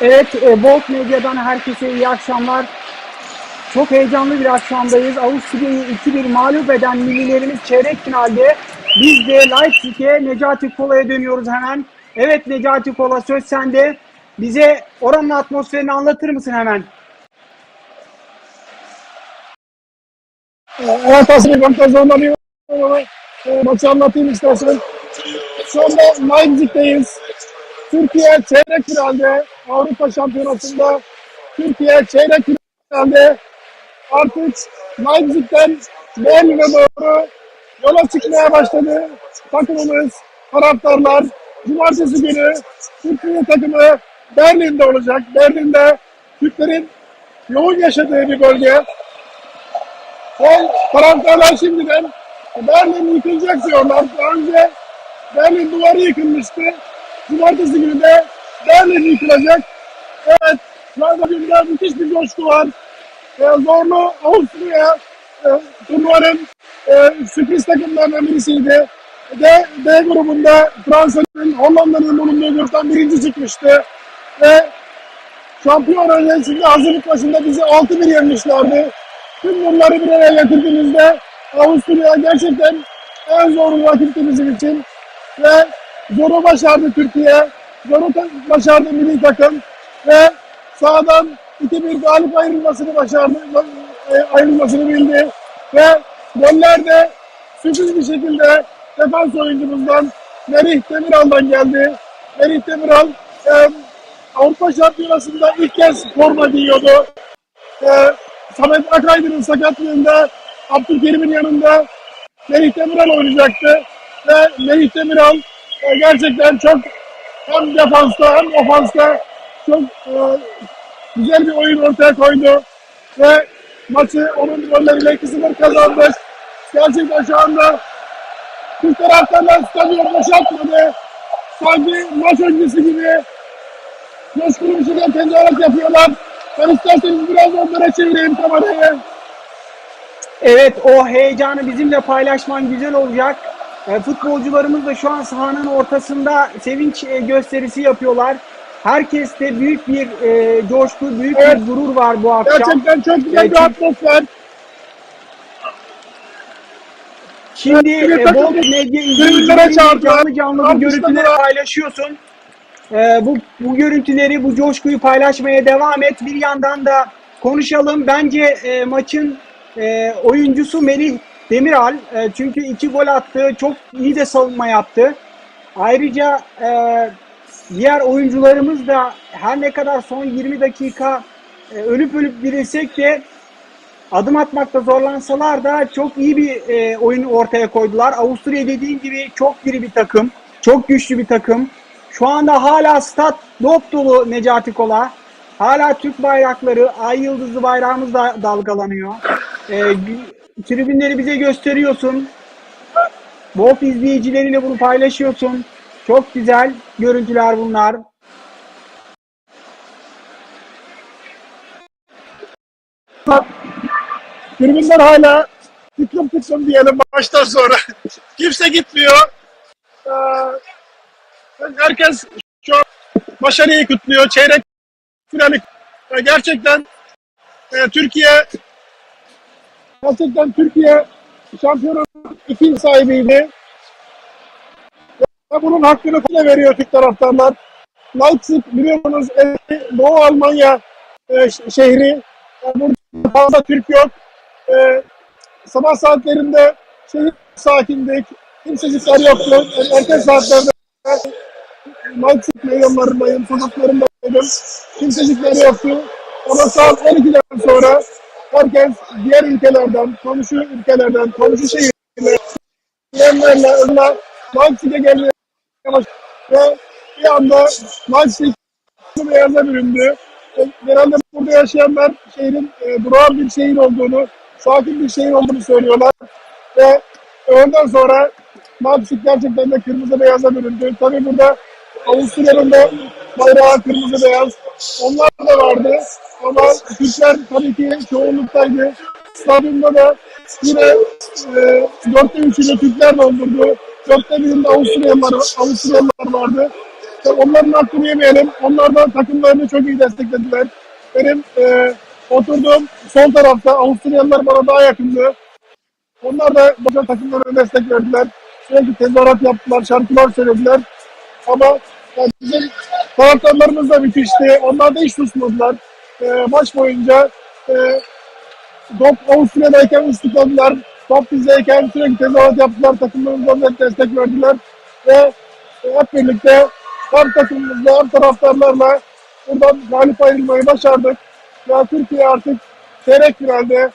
Evet, e, Bolt Medya'dan herkese iyi akşamlar. Çok heyecanlı bir akşamdayız. Avusturya'yı 2-1 mağlup eden millilerimiz çeyrek finalde. Biz de Leipzig'e Necati Kola'ya dönüyoruz hemen. Evet Necati Kola söz sende. Bize oranın atmosferini anlatır mısın hemen? Evet aslında ben kazanmalıyım ama maçı anlatayım istersen. Şu anda Leipzig'teyiz. Türkiye çeyrek finalde Avrupa Şampiyonası'nda Türkiye çeyrek finalde artık Leipzig'ten Berlin'e doğru yola çıkmaya başladı. Takımımız, taraftarlar Cumartesi günü Türkiye takımı Berlin'de olacak. Berlin'de Türklerin yoğun yaşadığı bir bölge. Ve taraftarlar şimdiden Berlin yıkılacak diyorlar. Daha önce Berlin duvarı yıkılmıştı. Cumartesi günü de Berlin yıkılacak. Evet, günde müthiş bir coşku var. Ee, zorlu Avusturya e, turnuvanın e, sürpriz takımlarından birisiydi. D, D grubunda Fransa'nın, Hollanda'nın bulunduğu gruptan birinci çıkmıştı. Ve şampiyon öncesinde hazırlık başında bizi 6-1 yenmişlerdi. Tüm bunları bir araya getirdiğimizde Avusturya gerçekten en zor rakipti için. Ve zoru başardı Türkiye. Zoru başardı milli takım. Ve sahadan 2-1 galip ayrılmasını başardı. e, Ayrılmasını bildi. Ve goller de sürpriz bir şekilde defans oyuncumuzdan Merih Demiral'dan geldi. Merih Demiral e, Avrupa Şampiyonası'nda ilk kez forma giyiyordu. E, Samet Akaydın'ın sakatlığında Abdülkerim'in yanında Melih Demiral oynayacaktı. Ve Melih Demiral e, gerçekten çok hem defansta hem ofansta çok e, güzel bir oyun ortaya koydu. Ve maçı onun golleriyle 2-0 kazandık. Gerçekten şu anda Türk taraftarlar stadyum boşaltmadı. Sanki maç öncesi gibi coşkulu bir şekilde tezahürat yapıyorlar. Ben isterseniz biraz onlara çevireyim kamerayı. Evet o heyecanı bizimle paylaşman güzel olacak. E, futbolcularımız da şu an sahanın ortasında sevinç e, gösterisi yapıyorlar. Herkeste büyük bir e, coşku, büyük Evet. bir gurur var bu akşam. Gerçekten çok güzel bir atmosfer. Şimdi Evet, e, Bolt Medya izleyicileri canlı canlı bu görüntüleri paylaşıyorsun. E, bu, bu görüntüleri, bu coşkuyu paylaşmaya devam et. Bir yandan da konuşalım. Bence e, maçın e, oyuncusu Melih Demiral. E, çünkü iki gol attı. Çok iyi de savunma yaptı. Ayrıca e, diğer oyuncularımız da her ne kadar son 20 dakika e, ölüp ölüp dirilsek de adım atmakta zorlansalar da çok iyi bir e, oyun ortaya koydular. Avusturya dediğim gibi çok diri bir takım. Çok güçlü bir takım. Şu anda hala stat dop dolu Necati Kola. Hala Türk bayrakları, ay yıldızlı bayrağımız da dalgalanıyor. E, tribünleri bize gösteriyorsun. Bolt izleyicileriyle bunu paylaşıyorsun. Çok güzel görüntüler bunlar. Tribünler hala tıklım tıklım diyelim maçtan sonra. Kimse gitmiyor. Ee, herkes şu an başarıyı kutluyor. Çeyrek finali gerçekten e, Türkiye gerçekten Türkiye şampiyonun ikinci sahibiydi. Ve bunun hakkını da veriyor Türk taraftarlar. Leipzig biliyorsunuz Doğu Almanya e, şehri. Yani burada fazla Türk yok. E, sabah saatlerinde şehir sakindik. Kimsecikler yoktu. Yani erken saatlerde Leipzig meydanlarındayım, sokaklarındaydım. Kimsecikler yoktu. Ama saat 12'den sonra herkes diğer ülkelerden, komşu ülkelerden, komşu şehirlerden, önüne Leipzig'e gelmeye başladı. Ve bir anda Leipzig beyaza büründü. E, Genelde burada yaşayanlar şehrin e, durağan bir şehir olduğunu, sakin bir şehir olduğunu söylüyorlar. Ve ondan sonra Leipzig gerçekten de kırmızı beyaza büründü. Tabii burada Avusturya'nın da bayrağı kırmızı beyaz. Onlar da vardı. Ama Türkler tabii ki çoğunluktaydı. Stadyumda da yine e, dörtte üçünü Türkler doldurdu. Dörtte birinde Avusturyalılar, Avusturyalılar vardı. İşte onların hakkını yemeyelim. Onlar da takımlarını çok iyi desteklediler. Benim e, oturduğum sol tarafta Avusturyalılar bana daha yakındı. Onlar da başka takımlarına destek verdiler. Sürekli tezahürat yaptılar, şarkılar söylediler. Ama yani bizim taraftarlarımız da müthişti. Onlar da hiç susmadılar. E, maç boyunca e, top Avusturya'dayken ıslıkladılar. Top bizdeyken sürekli tezahürat yaptılar. Takımlarımıza da destek verdiler. Ve e, hep birlikte hem takımımızla hem taraftarlarla buradan galip ayrılmayı başardık. Ve Türkiye artık çeyrek finalde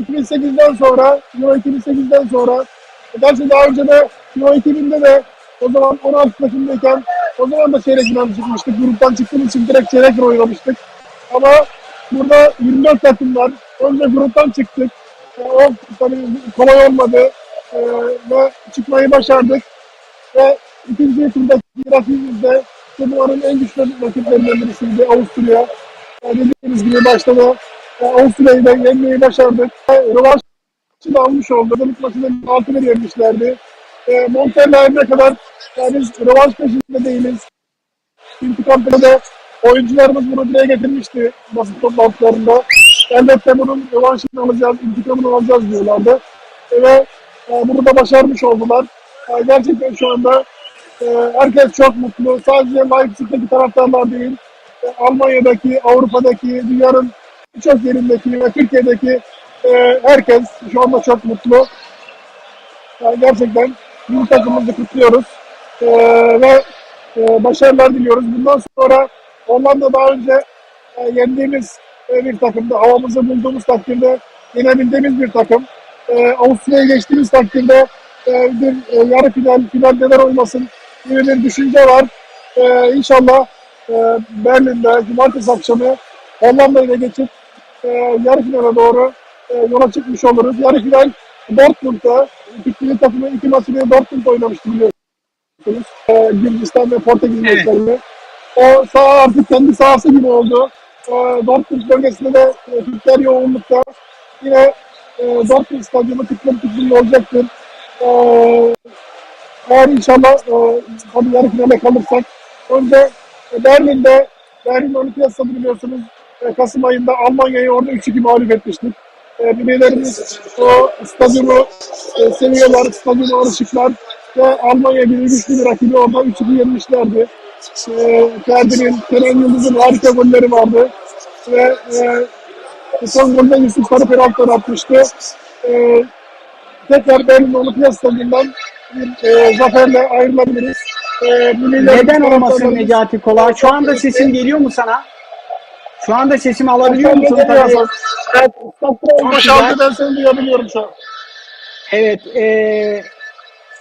2008'den sonra, Euro 2008'den sonra, gerçi daha önce de Euro 2000'de de o zaman 16 takımdayken o zaman da çeyrek final çıkmıştık. Gruptan çıktığımız için direkt çeyrek oynamıştık. Ama burada 24 takım var. Önce gruptan çıktık. E, o tabii kolay olmadı. E, ve çıkmayı başardık. Ve ikinci turdaki rakibimiz de turnuvanın en güçlü rakiplerinden birisiydi Avusturya. E, dediğimiz gibi başta da e, Avusturya'yı da yenmeyi başardık. E, Rövanşı da almış oldu. İlk maçında 6-1 yenmişlerdi. E, Montella'ya ne kadar yani rövanş peşinde değiliz. İntikam da oyuncularımız bunu dile getirmişti basın toplantılarında. Elbette bunun rövanşını alacağız, intikamını alacağız diyorlardı. E, ve e, bunu da başarmış oldular. E, gerçekten şu anda e, herkes çok mutlu. Sadece Leipzig'teki taraftarlar değil, e, Almanya'daki, Avrupa'daki, dünyanın birçok yerindeki ve Türkiye'deki e, herkes şu anda çok mutlu. Yani gerçekten milli takımımızı kutluyoruz. E, ve e, başarılar diliyoruz. Bundan sonra Hollanda daha önce e, yendiğimiz e, bir takımdı. Havamızı bulduğumuz takdirde yenebildiğimiz bir takım. Avusturya'ya geçtiğimiz takdirde bir yarı final, final neler olmasın gibi bir düşünce var. E, inşallah e, Berlin'de cumartesi akşamı Hollanda'yı da geçip yarı finale doğru yola çıkmış oluruz. Yarı final Dortmund'da Türkiye takımı iki maçını Dortmund oynamıştı biliyorsunuz. E, Gürcistan ve Portekiz Evet. maçlarını. O saha artık kendi sahası gibi oldu. E, Dortmund bölgesinde de e, Türkler yoğunlukta. Yine e, Dortmund stadyumu tıklım tıklım olacaktır. E, eğer inşallah e, yarı finale kalırsak önce e, Berlin'de Berlin Olimpiyat Stadı biliyorsunuz e, Kasım ayında Almanya'yı orada 3-2 mağlup etmiştik. E, birbirlerimiz o stadyumu e, seviyorlar, stadyuma alışıklar ve Almanya gibi güçlü bir rakibi orada 3-2 yenmişlerdi. E, Ferdi'nin, Kenan Yıldız'ın harika golleri vardı ve e, son golde Yusuf Sarı penaltılar atmıştı. E, tekrar Berlin Olimpiyat Stadı'ndan bir e, zaferle ayrılabiliriz. E, Neden olmasın Necati Kolar? Şu anda sesim geliyor mu sana? Şu anda sesimi alabiliyor musun? Evet, Stokra Çok boşaldı güzel. ben seni duyabiliyorum şu an. Evet. eee,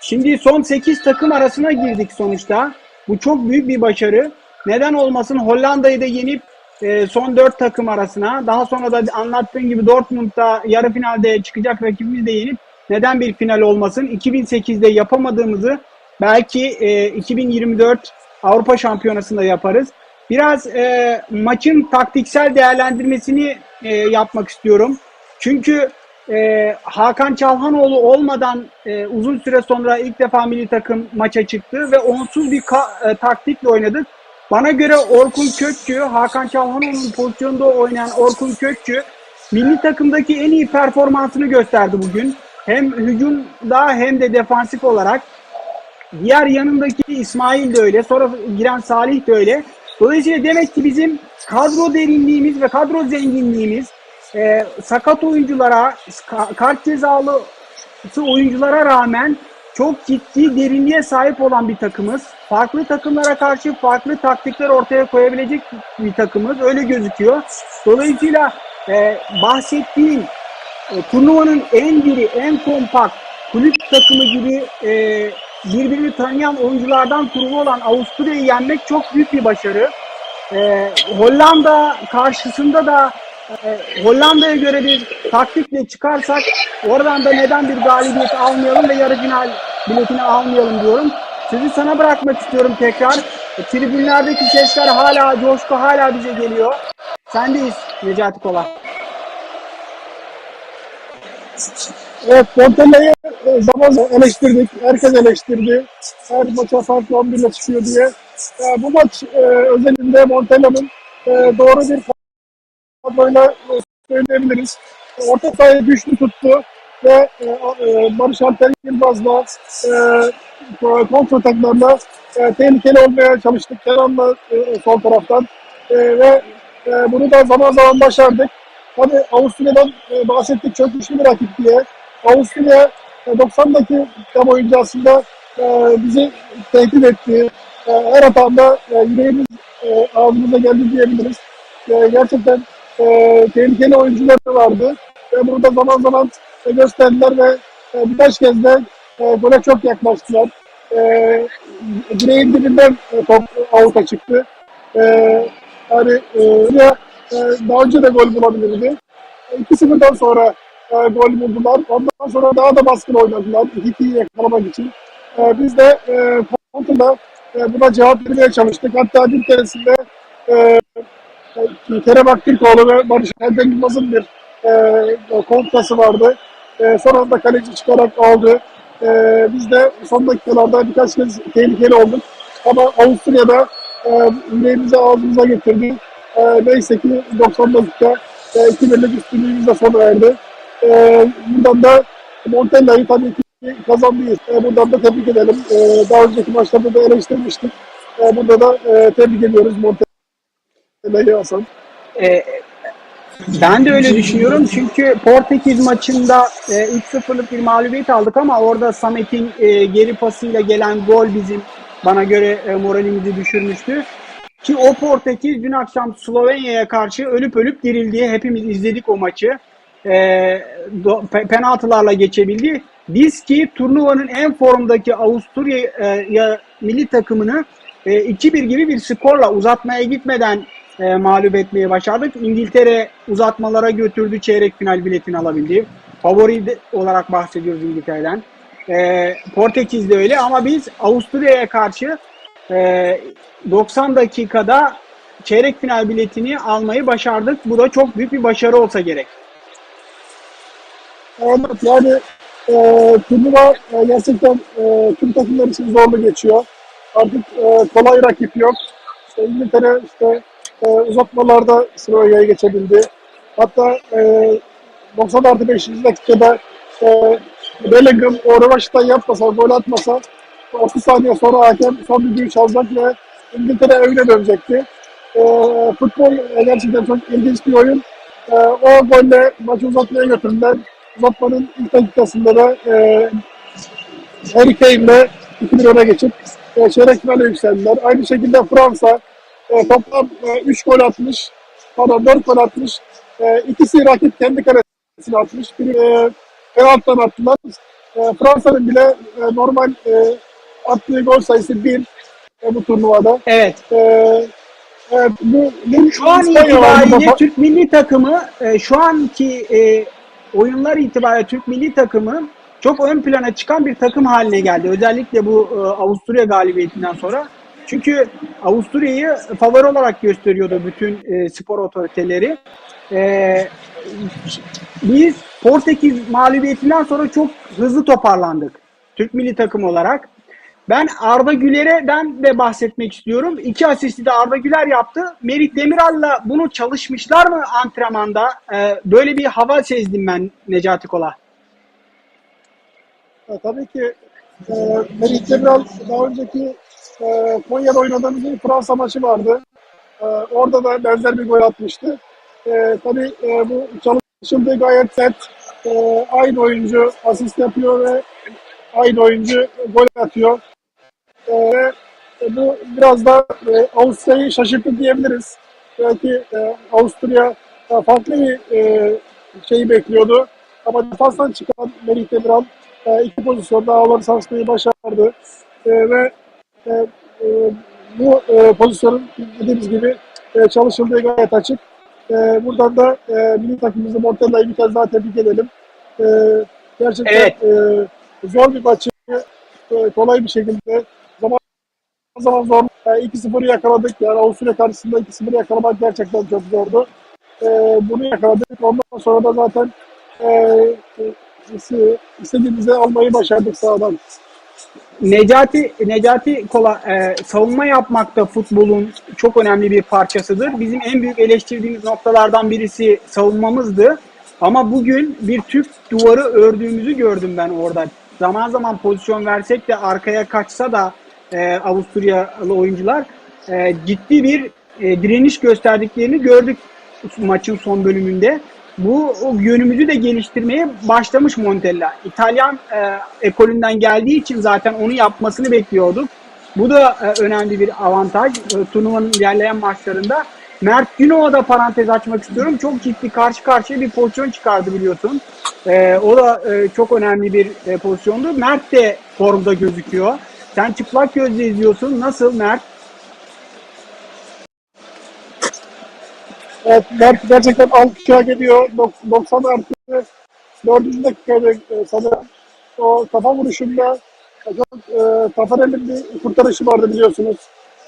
şimdi son 8 takım arasına girdik sonuçta. Bu çok büyük bir başarı. Neden olmasın Hollanda'yı da yenip eee, son 4 takım arasına daha sonra da anlattığın gibi Dortmund'da yarı finalde çıkacak rakibimizi de yenip neden bir final olmasın? 2008'de yapamadığımızı belki eee, 2024 Avrupa Şampiyonası'nda yaparız. Biraz eee, maçın taktiksel değerlendirmesini eee, yapmak istiyorum. Çünkü e, Hakan Çalhanoğlu olmadan e, uzun süre sonra ilk defa milli takım maça çıktı ve onsuz bir ka- e, taktikle oynadık. Bana göre Orkun Kökçü, Hakan Çalhanoğlu'nun pozisyonunda oynayan Orkun Kökçü milli takımdaki en iyi performansını gösterdi bugün. Hem hücumda hem de defansif olarak. Diğer yanındaki İsmail de öyle. Sonra giren Salih de öyle. Dolayısıyla demek ki bizim kadro derinliğimiz ve kadro zenginliğimiz e, sakat oyunculara, ka- kart cezalı oyunculara rağmen çok ciddi derinliğe sahip olan bir takımız. Farklı takımlara karşı farklı taktikler ortaya koyabilecek bir takımız. Öyle gözüküyor. Dolayısıyla e, bahsettiğim e, turnuvanın en diri, en kompakt kulüp takımı gibi e, birbirini tanıyan oyunculardan kurulu olan Avusturya'yı yenmek çok büyük bir başarı. E, Hollanda karşısında da e, Hollanda'ya göre bir taktikle çıkarsak oradan da neden bir galibiyet almayalım ve yarı final biletini almayalım diyorum. Sözü sana bırakmak istiyorum tekrar. E, tribünlerdeki sesler hala, coşku hala bize geliyor. Sendeyiz Necati Kola. Evet, Montella'yı e, zaman zaman eleştirdik. Herkes eleştirdi. Her maça farklı 11 ile çıkıyor diye. e, bu maç e, özelinde Montella'nın e, doğru bir kadroyla e, söyleyebiliriz. Orta sahayı güçlü tuttu ve e, e, Barış Alper Yılmaz'la e, kontra ataklarla e, tehlikeli olmaya çalıştık. Kenan'la e, sol taraftan e, ve e, bunu da zaman zaman başardık. Tabii Avusturya'dan e, bahsettik çok güçlü bir rakip diye. Avusturya e, 90 dakika boyunca aslında e, bizi tehdit etti. E, her hatamda e, yüreğimiz e, ağzımıza geldi diyebiliriz. E, gerçekten e, tehlikeli oyuncular da vardı. Ve bunu da zaman zaman e, gösterdiler ve e, birkaç kez de e, gole çok yaklaştılar. E, direğin dibinden e, top avuta çıktı. E, yani e, ya, e, daha önce de gol bulabilirdi. 2-0'dan sonra e, gol buldular. Ondan sonra daha da baskın oynadılar. 2-2'yi yakalamak için. E, biz de e, kontrada e, buna cevap vermeye çalıştık. Hatta bir keresinde e, e, Kerem Aktürkoğlu ve Barış Alper Yılmaz'ın bir e, kontrası vardı. E, son kaleci çıkarak aldı. E, biz de son dakikalarda birkaç kez tehlikeli olduk. Ama Avusturya'da e, yüreğimizi ağzımıza getirdi. E, neyse ki 90 dakika e, 2-1'lik üstünlüğümüzle sona erdi. E, buradan da Montella'yı tabii ki kazandıyız. E, buradan da tebrik edelim. E, daha önceki maçlarda da eleştirmiştik. E, burada da e, tebrik ediyoruz Montella'yı Hasan. E, ben de öyle düşünüyorum çünkü Portekiz maçında e, 3-0'lık bir mağlubiyet aldık ama orada Samet'in e, geri pasıyla gelen gol bizim bana göre e, moralimizi düşürmüştü. Ki o Portekiz dün akşam Slovenya'ya karşı ölüp ölüp dirildi. Hepimiz izledik o maçı. E, do, pe, penaltılarla geçebildi. Biz ki turnuvanın en formdaki Avusturya e, ya, milli takımını e, 2-1 gibi bir skorla uzatmaya gitmeden e, mağlup etmeye başardık. İngiltere uzatmalara götürdü. Çeyrek final biletini alabildi. Favori olarak bahsediyoruz İngiltere'den. E, Portekiz de öyle ama biz Avusturya'ya karşı e, 90 dakikada çeyrek final biletini almayı başardık. Bu da çok büyük bir başarı olsa gerek. Evet yani e, turnuva e, gerçekten e, tüm takımlar için zorlu geçiyor. Artık e, kolay rakip yok. İşte İngiltere işte e, uzatmalarda Slovenya'ya geçebildi. Hatta e, 90 artı 5. dakikada e, Bellingham o rövaştan yapmasa, gol atmasa 30 saniye sonra hakem son düdüğü çalacak ve İngiltere evine dönecekti. E, futbol gerçekten çok ilginç bir oyun. E, o golle maçı uzatmaya götürdüler. Uzatmanın ilk dakikasında da e, Harry Kane'le 2-1 öne geçip e, çeyrek finale yükseldiler. Aynı şekilde Fransa e, toplam 3 gol atmış. Pardon 4 gol atmış. E, ikisi rakip kendi kalesine atmış. Biri e, penaltıdan attılar. E, Fransa'nın bile e, normal e, attığı gol sayısı 1 e, bu turnuvada. Evet. E, evet, bu, bu Şu an var itibariyle. Türk milli takımı e, şu anki e, oyunlar itibariyle Türk milli takımı çok ön plana çıkan bir takım haline geldi. Özellikle bu e, Avusturya galibiyetinden sonra. Çünkü Avusturya'yı favori olarak gösteriyordu bütün e, spor otoriteleri. E, biz Portekiz mağlubiyetinden sonra çok hızlı toparlandık. Türk milli takım olarak. Ben Arda Güler'den de bahsetmek istiyorum. İki asisti de Arda Güler yaptı. Merih Demiral'la bunu çalışmışlar mı antrenmanda? Ee, böyle bir hava sezdim ben Necati Kola. Ya, tabii ki e, Merih Demiral daha önceki e, Konya'da oynadığımız bir Fransa maçı vardı. E, orada da benzer bir gol atmıştı. E, tabii e, bu çalışıldığı gayet set. E, aynı oyuncu asist yapıyor ve aynı oyuncu gol atıyor. E, ve bu biraz da e, Avusturya'yı şaşırttı diyebiliriz. Belki e, Avusturya e, farklı bir e, şeyi bekliyordu. Ama defanstan çıkan Merih Demiral e, iki pozisyonda ağları sarsmayı başardı. E, ve e, e, bu e, pozisyonun dediğimiz gibi e, çalışıldığı gayet açık. E, buradan da e, milli takımımızı Montella'yı bir kez daha tebrik edelim. E, gerçekten Evet. e, zor bir maçı e, kolay bir şekilde zaman zaman zor. E, 2-0'ı yakaladık. Yani Avusturya karşısında 2-0'ı yakalamak gerçekten çok zordu. E, bunu yakaladık. Ondan sonra da zaten e, e, istediğimizi almayı başardık sağdan. Necati Necati Kola e, savunma yapmakta futbolun çok önemli bir parçasıdır. Bizim en büyük eleştirdiğimiz noktalardan birisi savunmamızdı. Ama bugün bir Türk duvarı ördüğümüzü gördüm ben orada. Zaman zaman pozisyon versek de arkaya kaçsa da e, Avusturyalı oyuncular e, ciddi bir e, direniş gösterdiklerini gördük maçın son bölümünde. Bu yönümüzü de geliştirmeye başlamış Montella. İtalyan e, ekolünden geldiği için zaten onu yapmasını bekliyorduk. Bu da e, önemli bir avantaj e, turnuvanın ilerleyen maçlarında. Mert Günok'a da parantez açmak istiyorum. Çok ciddi karşı karşıya bir pozisyon çıkardı biliyorsun. E, o da e, çok önemli bir e, pozisyondu. Mert de formda gözüküyor. Sen çıplak gözle izliyorsun. Nasıl Mert? Evet, Mert gerçekten alkış hak ediyor. Dok- 90 artı 4. dakikada e, sanırım o kafa vuruşunda çok e, Tafarel'in bir kurtarışı vardı biliyorsunuz.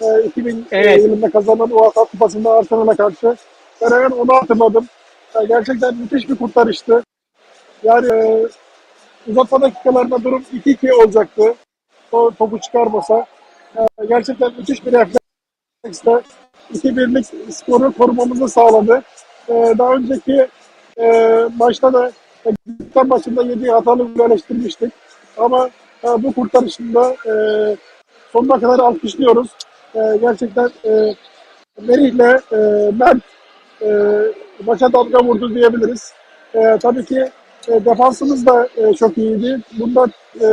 E, 2000 Evet. yılında kazanan UEFA Kupası'nda Arsenal'a karşı. Ben hemen onu hatırladım. E, gerçekten müthiş bir kurtarıştı. Yani e, uzatma dakikalarında durum 2-2 olacaktı. O topu çıkarmasa. E, gerçekten müthiş bir refleksle 2-1'lik skoru korumamızı sağladı. Ee, daha önceki e, maçta da e, Gürcistan maçında yediği hatalı eleştirmiştik. Ama e, bu kurtarışında e, sonuna kadar alkışlıyoruz. E, gerçekten e, Merih'le e, Mert e, maça damga vurdu diyebiliriz. E, tabii ki e, defansımız da e, çok iyiydi. Bunda e,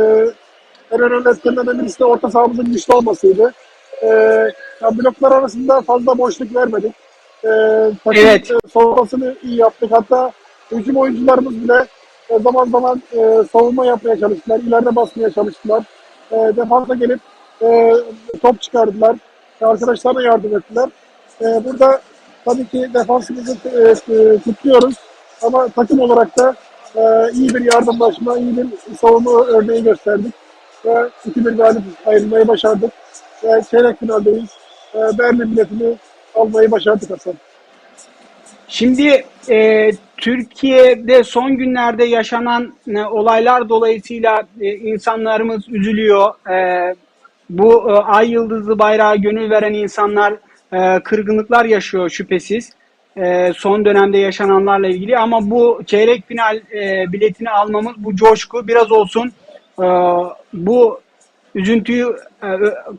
en önemli etkenlerden birisi de orta sahamızın güçlü olmasıydı. E, ya bloklar arasında fazla boşluk vermedik. E, takım Evet. e, savunmasını iyi yaptık. Hatta hücum oyuncularımız bile e, zaman zaman e, savunma yapmaya çalıştılar. İleride basmaya çalıştılar. E, defansa gelip e, top çıkardılar. E, arkadaşlarına yardım ettiler. E, burada tabii ki defansımızı e, e, kutluyoruz. Ama takım olarak da e, iyi bir yardımlaşma, iyi bir savunma örneği gösterdik. Ve 2-1 galip ayrılmayı başardık. Ve çeyrek finaldeyiz. E, Berlin biletini almayı başardık Hasan. Şimdi e, Türkiye'de son günlerde yaşanan e, olaylar dolayısıyla e, insanlarımız üzülüyor. E, bu e, ay yıldızlı bayrağa gönül veren insanlar e, kırgınlıklar yaşıyor şüphesiz. E, son dönemde yaşananlarla ilgili ama bu çeyrek final e, biletini almamız, bu coşku biraz olsun e, bu üzüntüyü e,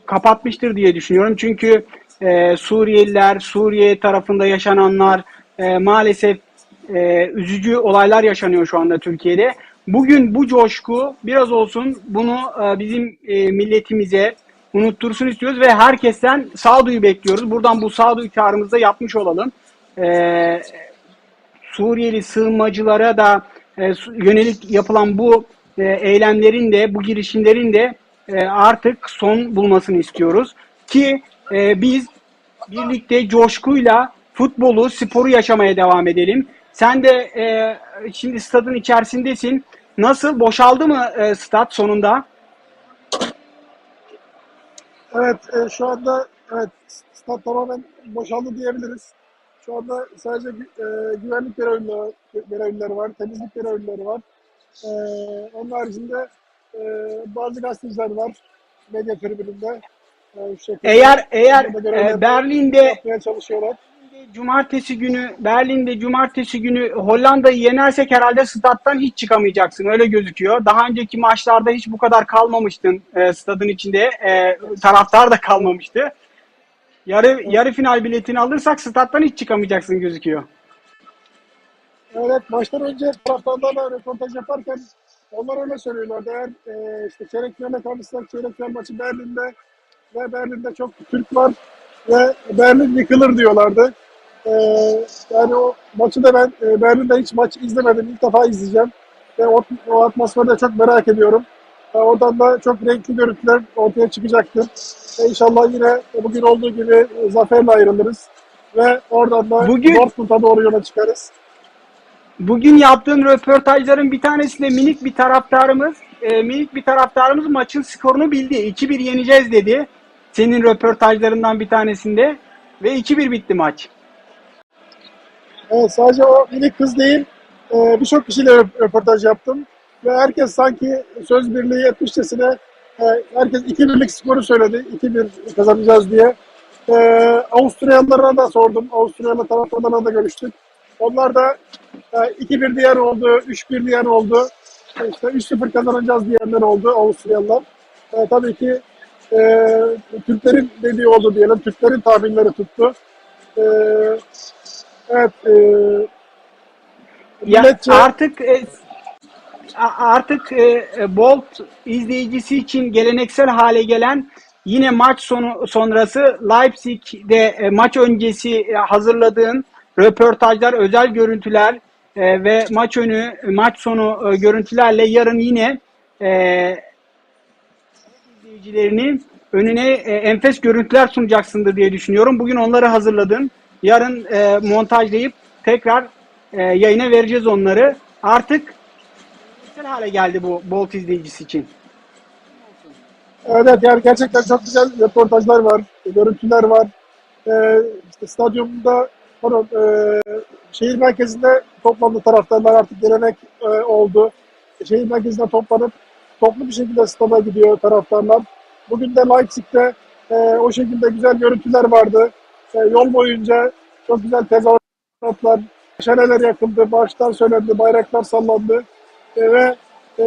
kapatmıştır diye düşünüyorum. Çünkü e, Suriyeliler, Suriye tarafında yaşananlar e, maalesef e, üzücü olaylar yaşanıyor şu anda Türkiye'de. Bugün bu coşku biraz olsun bunu e, bizim e, milletimize unuttursun istiyoruz ve herkesten sağduyu bekliyoruz. Buradan bu sağduyu çağrımızı da yapmış olalım. E, Suriyeli sığınmacılara da e, yönelik yapılan bu e, eylemlerin de bu girişimlerin de e, artık son bulmasını istiyoruz ki e, biz birlikte coşkuyla futbolu, sporu yaşamaya devam edelim. Sen de e, şimdi stadın içerisindesin. Nasıl boşaldı mı e, stat sonunda? Evet, şu anda evet stat tamamen boşaldı diyebiliriz. Şu anda sadece gü- güvenlik görevlileri, görevlileri var, temizlik görevlileri var. E, onun haricinde e, bazı gazeteciler var medya tribününde. E, şekilde Eğer eğer e, Berlin'de çalışıyorlar. Cumartesi günü Berlin'de cumartesi günü Hollanda'yı yenersek herhalde stat'tan hiç çıkamayacaksın. Öyle gözüküyor. Daha önceki maçlarda hiç bu kadar kalmamıştın e, stadın içinde. E, taraftar da kalmamıştı. Yarı yarı final biletini alırsak stat'tan hiç çıkamayacaksın gözüküyor. Evet, maçtan önce taraftarlarla röportaj yaparken onlar öyle söylüyorlardı. Eğer e, işte çeyrek finale kalırsak çeyrek final maçı Berlin'de ve Berlin'de çok Türk var ve Berlin yıkılır diyorlardı. E, yani o maçı da ben e, Berlin'de hiç maç izlemedim. İlk defa izleyeceğim. Ve o, o atmosferi de çok merak ediyorum. E, oradan da çok renkli görüntüler ortaya çıkacaktır. E, inşallah yine bugün olduğu gibi e, zaferle ayrılırız. Ve oradan da Bugün- Dortmund'a doğru yola çıkarız. Bugün yaptığın röportajların bir tanesinde minik bir taraftarımız e, minik bir taraftarımız maçın skorunu bildi. 2-1 yeneceğiz dedi. Senin röportajlarından bir tanesinde ve 2-1 bitti maç. Evet, sadece o minik kız değil, e, birçok kişiyle röp- röportaj yaptım. Ve herkes sanki söz birliği etmişçesine E, herkes 2-1'lik skoru söyledi. 2-1 kazanacağız diye. E, Avusturyalılara da sordum. Avusturyalı taraftarlarla da görüştük. Onlar da e, 2-1 diyen oldu, 3-1 diyen oldu. İşte 3-0 kazanacağız diyenler oldu Avusturyalılar. E, tabii ki e, Türklerin dediği oldu diyelim. Türklerin tahminleri tuttu. E, evet. E, Ya milletçe- artık e, artık e, e, Bolt izleyicisi için geleneksel hale gelen yine maç sonu sonrası Leipzig'de e, maç öncesi e, hazırladığın röportajlar, özel görüntüler e, ve maç önü, maç sonu e, görüntülerle yarın yine e, izleyicilerinin önüne e, enfes görüntüler sunacaksındır diye düşünüyorum. Bugün onları hazırladın. Yarın e, montajlayıp tekrar e, yayına vereceğiz onları. Artık güzel hale geldi bu Bolt izleyicisi için. Evet yani gerçekten çok güzel röportajlar var, görüntüler var. Ee, işte stadyumda, pardon, e, şehir merkezinde toplandı taraftarlar artık gelenek e, oldu. Şehir merkezinde toplanıp toplu bir şekilde stada gidiyor taraftarlar. Bugün de Leipzig'te e, o şekilde güzel görüntüler vardı. E, yol boyunca çok güzel tezahüratlar, şeneler yakıldı, başlar söylendi, bayraklar sallandı. E, ve e,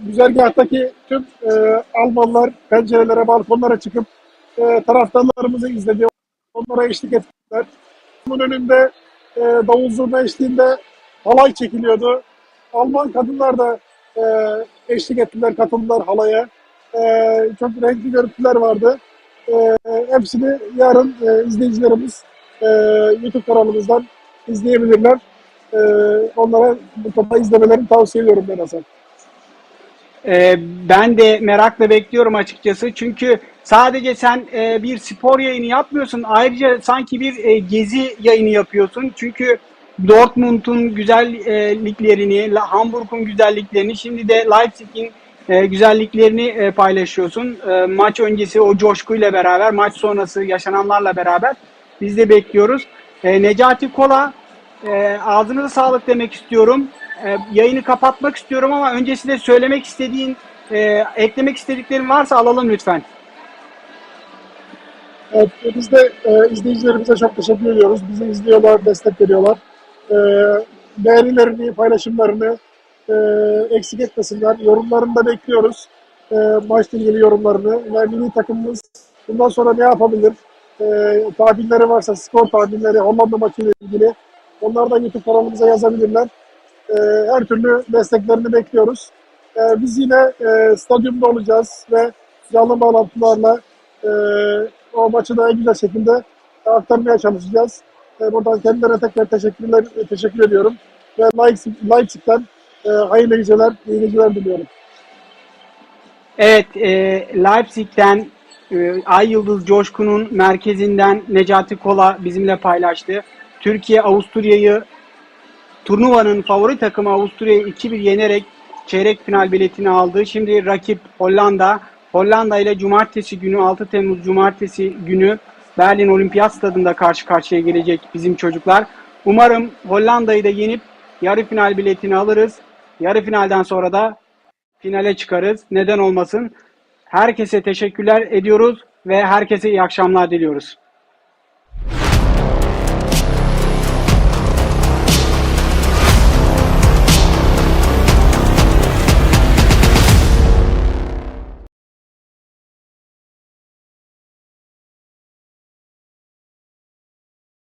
güzergahtaki tüm e, Almanlar pencerelere, balkonlara çıkıp e, taraftarlarımızı izledi. Onlara eşlik ettiler. Bunun önünde e, davul zurna eşliğinde halay çekiliyordu. Alman kadınlar da e, eşlik ettiler, katıldılar halaya. E, çok renkli görüntüler vardı. E, hepsini yarın e, izleyicilerimiz e, YouTube kanalımızdan izleyebilirler. E, onlara mutlaka izlemelerini tavsiye ediyorum ben Hasan. Ee, ben de merakla bekliyorum açıkçası. Çünkü sadece sen e, bir spor yayını yapmıyorsun. Ayrıca sanki bir e, gezi yayını yapıyorsun. Çünkü Dortmund'un güzelliklerini, Hamburg'un güzelliklerini, şimdi de Leipzig'in e, güzelliklerini e, paylaşıyorsun. E, maç öncesi o coşkuyla beraber, maç sonrası yaşananlarla beraber biz de bekliyoruz. E, Necati Kola, e, ağzınıza sağlık demek istiyorum. E, yayını kapatmak istiyorum ama öncesinde söylemek istediğin, e, eklemek istediklerin varsa alalım lütfen. Evet, biz de e, izleyicilerimize çok teşekkür ediyoruz. Bizi izliyorlar, destek veriyorlar. E, beğenilerini, paylaşımlarını e, eksik etmesinler. Yorumlarını da bekliyoruz. E, maçla ilgili yorumlarını ve milli takımımız bundan sonra ne yapabilir? E, tahminleri varsa, skor tahminleri, Hollanda maçıyla ilgili onları da YouTube kanalımıza yazabilirler. E, her türlü desteklerini bekliyoruz. E, biz yine e, stadyumda olacağız ve canlı bağlantılarla e, o maçı da en güzel şekilde aktarmaya çalışacağız. E, buradan kendilerine tekrar teşekkürler teşekkür ediyorum. Ve Leipzig, Leipzig'ten e, hayırlı geceler, iyi geceler diliyorum. Evet, e, Leipzig'ten e, Ay Yıldız Coşkun'un merkezinden Necati Kola bizimle paylaştı. Türkiye Avusturya'yı turnuvanın favori takımı Avusturya'yı 2-1 yenerek çeyrek final biletini aldı. Şimdi rakip Hollanda. Hollanda ile cumartesi günü 6 Temmuz cumartesi günü Berlin Olimpiyat Stadında karşı karşıya gelecek bizim çocuklar. Umarım Hollanda'yı da yenip yarı final biletini alırız. Yarı finalden sonra da finale çıkarız. Neden olmasın? Herkese teşekkürler ediyoruz ve herkese iyi akşamlar diliyoruz.